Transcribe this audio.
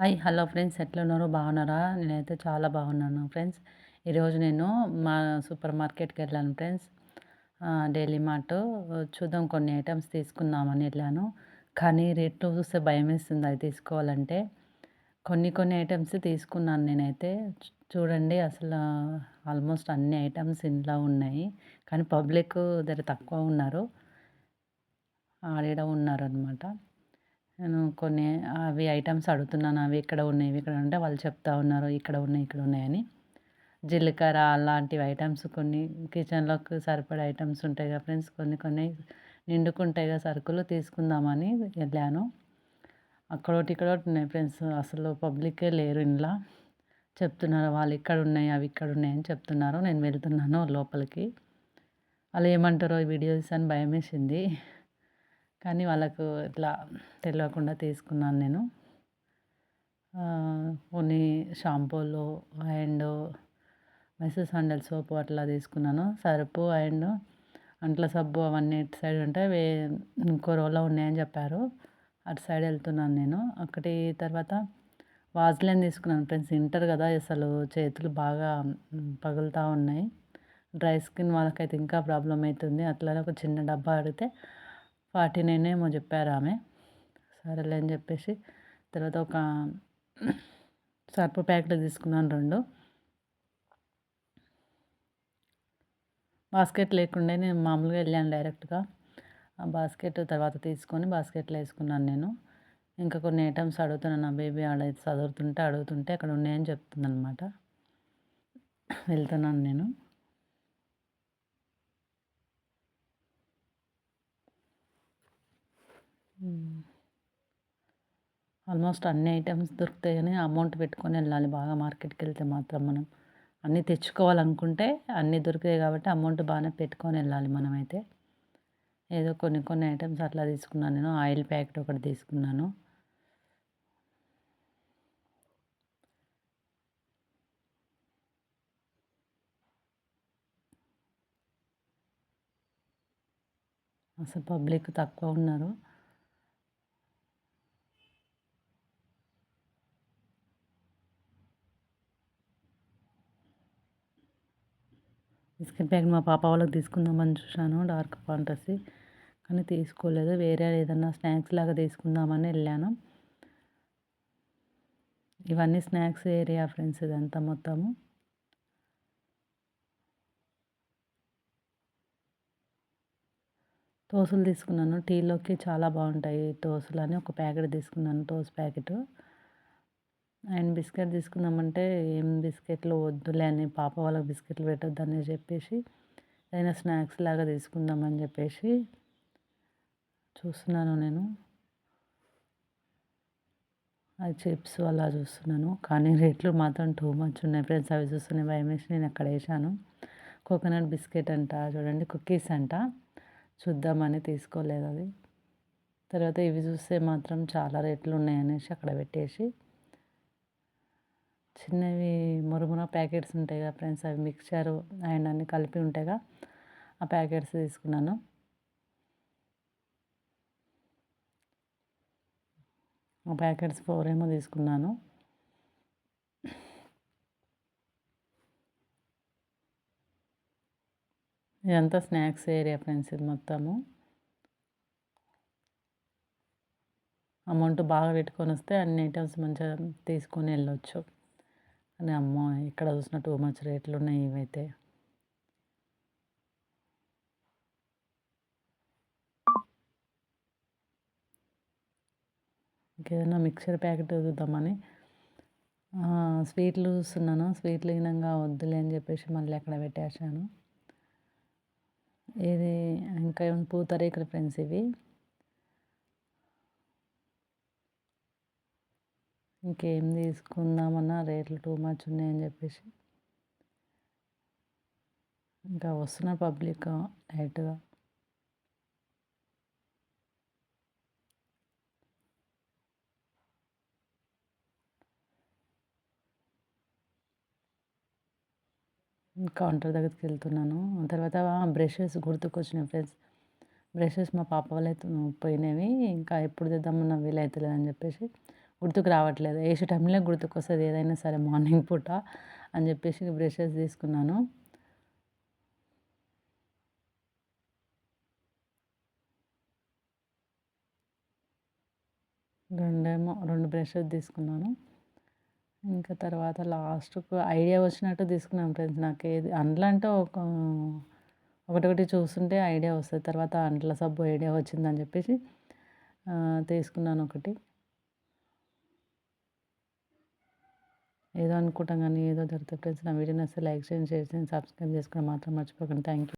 Hi hello friends. ఎట్లున్నారు? బాగున్నారా? నేనైతే చాలా బాగున్నాను ఫ్రెండ్స్. ఈరోజు నేను మా సూపర్ మార్కెట్కి వెళ్ళాను ఫ్రెండ్స్. Daily mart. చూద్దాం కొన్ని ఐటమ్స్ తీసుకుందామని వెళ్ళాను. కానీ రేట్లు చూస్తే భయం వేస్తుంది అది తీసుకోవాలంటే. కొన్ని కొన్ని ఐటమ్స్ తీసుకున్నాను నేనైతే. చూడండి అసలు ఆల్మోస్ట్ అన్ని ఐటమ్స్ ఇంట్లో ఉన్నాయి. కానీ పబ్లిక్ దగ్గర తక్కువ ఉన్నారు. ఆడ ఉన్నారు అనమాట నేను కొన్ని అవి ఐటమ్స్ అడుగుతున్నాను. అవి ఇక్కడ ఉన్నాయి ఇక్కడ ఉంటే వాళ్ళు చెప్తా ఉన్నారు. ఇక్కడ ఉన్నాయి ఇక్కడ ఉన్నాయని జీలకర్ర అలాంటివి ఐటమ్స్ కొన్ని. కిచెన్లోకి సరిపడే ఐటమ్స్ ఉంటాయి కదా ఫ్రెండ్స్. కొన్ని కొన్ని నిండుకుంటాయి కదా సరుకులు తీసుకుందామని వెళ్ళాను. అక్కడ ఒకటి ఇక్కడ ఒకటి ఉన్నాయి ఫ్రెండ్స్. అసలు పబ్లికే లేరు ఇంట్లో చెప్తున్నారు వాళ్ళు ఇక్కడ ఉన్నాయి అవి ఇక్కడ ఉన్నాయి అని చెప్తున్నారు. నేను వెళ్తున్నాను లోపలికి. వాళ్ళు ఏమంటారో వీడియోస్ అని భయం వేసింది కానీ వాళ్ళకు ఇట్లా తెలియకుండా తీసుకున్నాను నేను. కొన్ని షాంపూలు అండ్ మెసెస్ హ్యాండల్ సోపు అట్లా తీసుకున్నాను. సరుపు అండ్ అంట్ల సబ్బు అవన్నీ ఇటు సైడ్ ఉంటే వే ఇంకో రోలో ఉన్నాయని చెప్పారు. అటు సైడ్ వెళ్తున్నాను నేను. ఒకటి తర్వాత వాజ్లైన్ తీసుకున్నాను. ఫ్రెండ్స్ వింటర్ కదా అసలు చేతులు బాగా పగులుతూ ఉన్నాయి. డ్రై స్కిన్ వాళ్ళకైతే ఇంకా ప్రాబ్లం అవుతుంది. అట్లానే ఒక చిన్న డబ్బా అడిగితే ఫార్టీ నైన్ ఏమో చెప్పారు ఆమె. సరేలే అని చెప్పేసి తర్వాత ఒక సర్పు ప్యాకెట్ తీసుకున్నాను రెండు. బాస్కెట్ లేకుండే నేను మామూలుగా వెళ్ళాను డైరెక్ట్గా. ఆ బాస్కెట్ తర్వాత తీసుకొని బాస్కెట్లో వేసుకున్నాను నేను. ఇంకా కొన్ని ఐటమ్స్ అడుగుతున్నాను. నా బేబీ ఆడ చదువుతుంటే అడుగుతుంటే అక్కడ ఉన్నాయని చెప్తుందనమాట వెళ్తున్నాను నేను. ఆల్మోస్ట్ అన్ని ఐటమ్స్ దొరుకుతాయి కానీ అమౌంట్ పెట్టుకొని వెళ్ళాలి. బాగా మార్కెట్కి వెళ్తే మాత్రం మనం. అన్నీ తెచ్చుకోవాలనుకుంటే అన్నీ దొరుకుతాయి కాబట్టి అమౌంట్ బాగానే పెట్టుకొని వెళ్ళాలి మనమైతే. ఏదో కొన్ని కొన్ని ఐటమ్స్ అట్లా తీసుకున్నాను నేను. ఆయిల్ ప్యాకెట్ ఒకటి తీసుకున్నాను. అసలు పబ్లిక్ తక్కువ ఉన్నారు. బిస్కెట్ ప్యాకెట్ మా పాప వాళ్ళకి తీసుకుందామని చూశాను డార్క్ ఫాంటసీ. కానీ తీసుకోలేదు వేరే ఏదన్నా స్నాక్స్ లాగా తీసుకుందామని వెళ్ళాను. ఇవన్నీ స్నాక్స్ ఏరియా ఫ్రెండ్స్ ఇదంతా మొత్తము. తోసులు తీసుకున్నాను టీలోకి చాలా బాగుంటాయి తోసులు అని ఒక ప్యాకెట్ తీసుకున్నాను టోస్ ప్యాకెట్. అండ్ బిస్కెట్ తీసుకుందామంటే ఏం బిస్కెట్లు వద్దులే అని పాప వాళ్ళకి బిస్కెట్లు పెట్టొద్దని చెప్పేసి ఏదైనా స్నాక్స్ లాగా తీసుకుందామని చెప్పేసి చూస్తున్నాను నేను. అది చిప్స్ అలా చూస్తున్నాను. కానీ రేట్లు మాత్రం టూ మచ్ ఉన్నాయి ఫ్రెండ్స్. అవి చూస్తున్నాయి భయం వేసి నేను అక్కడ వేసాను కోకోనట్ బిస్కెట్ అంట చూడండి కుక్కీస్ అంట. చూద్దామని తీసుకోలేదు అది. తర్వాత ఇవి చూస్తే మాత్రం చాలా రేట్లు ఉన్నాయనేసి అక్కడ పెట్టేసి చిన్నవి మురుముర ప్యాకెట్స్ ఉంటాయి కదా ఫ్రెండ్స్ అవి మిక్చర్ అండ్ అన్నీ కలిపి ఉంటాయిగా ఆ ప్యాకెట్స్ తీసుకున్నాను. ఆ ప్యాకెట్స్ ఫోర్ ఏమో తీసుకున్నాను. ఇదంతా స్నాక్స్ ఏరియా ఫ్రెండ్స్ ఇది మొత్తము. అమౌంట్ బాగా పెట్టుకొని వస్తే అన్ని ఐటమ్స్ మంచిగా తీసుకొని వెళ్ళొచ్చు. అని అమ్మో ఇక్కడ చూసిన టూ మచ్ రేట్లు ఉన్నాయి ఇవైతే. ఇంకేదైనా మిక్చర్ ప్యాకెట్ చూద్దామని. స్వీట్లు చూస్తున్నాను. స్వీట్లు గినంగా వద్దులే అని చెప్పేసి మళ్ళీ అక్కడ పెట్టేసాను ఇది ఇంకా పూతరేకులు ఫ్రెండ్స్ ఇవి? ఇంకేం తీసుకుందామన్నా రేట్లు టూ మచ్ ఉన్నాయని చెప్పేసి. ఇంకా వస్తున్న పబ్లిక్ లైట్గా. కౌంటర్ దగ్గరికి వెళ్తున్నాను. తర్వాత బ్రషెస్ గుర్తుకొచ్చినాయి ఫ్రెండ్స్. బ్రషెస్ మా పాప వాళ్ళైతే పోయినవి. ఇంకా ఎప్పుడు తెద్దామన్నా వీలవుతలేదని చెప్పేసి. గుర్తుకు రావట్లేదు. వేసే టైంలో గుర్తుకొస్తుంది ఏదైనా సరే మార్నింగ్ పూట అని చెప్పేసి బ్రషెస్ తీసుకున్నాను. రెండేమో రెండు బ్రషెస్ తీసుకున్నాను. ఇంకా తర్వాత లాస్ట్కు ఐడియా వచ్చినట్టు తీసుకున్నాను ఫ్రెండ్స్. నాకు ఏది అండ్ల అంటే ఒక ఒకటొకటి చూస్తుంటే ఐడియా వస్తుంది. తర్వాత అంట్ల సబ్బు ఐడియా వచ్చిందని చెప్పేసి తీసుకున్నాను ఒకటి. ఏదో అనుకుంటాం కానీ ఏదో జరుగుతుంది ఫ్రెండ్స్ నా వీడియో నచ్చితే లైక్ చేయండి షేర్ చేయండి సబ్స్క్రైబ్ చేసుకోవడం మాత్రం మర్చిపోకండి. Thank you